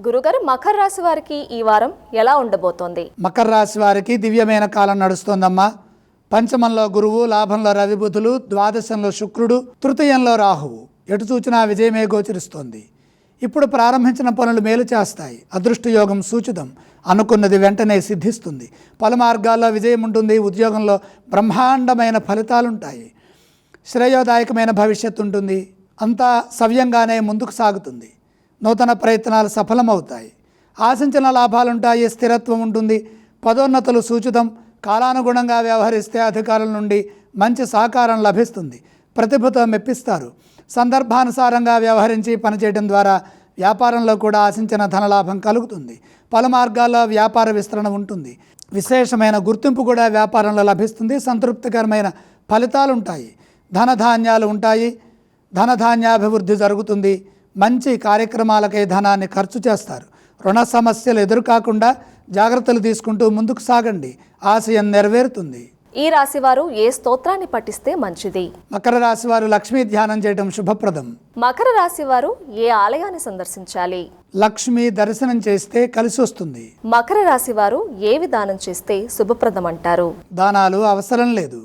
గురుగారు మకర రాశి వారికి ఈ వారం ఎలా ఉండబోతోంది? మకర రాశి వారికి దివ్యమైన కాలం నడుస్తోందమ్మా. పంచమంలో గురువు లాభంలో రవిబుధులు ద్వాదశంలో శుక్రుడు తృతీయంలో రాహువు. ఎటు చూచినా విజయమే గోచరిస్తోంది. ఇప్పుడు ప్రారంభించిన పనులు మేలు చేస్తాయి. అదృష్టయోగం సూచితం. అనుకున్నది వెంటనే సిద్ధిస్తుంది. పలు మార్గాల్లో విజయం ఉంటుంది. ఉద్యోగంలో బ్రహ్మాండమైన ఫలితాలుంటాయి. శ్రేయోదాయకమైన భవిష్యత్తు ఉంటుంది. అంతా సవ్యంగానే ముందుకు సాగుతుంది. నూతన ప్రయత్నాలు సఫలమవుతాయి. ఆశించిన లాభాలుంటాయి స్థిరత్వం ఉంటుంది. పదోన్నతులు సూచితం కాలానుగుణంగా వ్యవహరిస్తే అధికారుల నుండి మంచి సహకారం లభిస్తుంది. ప్రతిభతో మెప్పిస్తారు. సందర్భానుసారంగా వ్యవహరించి పనిచేయడం ద్వారా వ్యాపారంలో కూడా ఆశించిన ధనలాభం కలుగుతుంది. పలు మార్గాల్లో వ్యాపార విస్తరణ ఉంటుంది. విశేషమైన గుర్తింపు కూడా వ్యాపారంలో లభిస్తుంది. సంతృప్తికరమైన ఫలితాలు ఉంటాయి ధనధాన్యాలు ఉంటాయి. ధనధాన్యాభివృద్ధి జరుగుతుంది. మంచి కార్యక్రమాలకై ధనాన్ని ఖర్చు చేస్తారు. రుణ సమస్యలు ఎదురుకాకుండా జాగ్రత్తలు తీసుకుంటూ ముందుకు సాగండి. ఆశయం నెరవేరుతుంది. ఈ రాశి వారు ఏ స్తోత్రాన్ని పఠిస్తే మంచిది? మకర రాశి వారు లక్ష్మీ ధ్యానం చేయడం శుభప్రదం. మకర రాశి వారు ఏ ఆలయాన్ని సందర్శించాలి? లక్ష్మి దర్శనం చేస్తే కలిసి వస్తుంది. మకర రాశి వారు ఏ విధానం చేస్తే శుభప్రదం అంటారు? దానాలు అవసరం లేదు.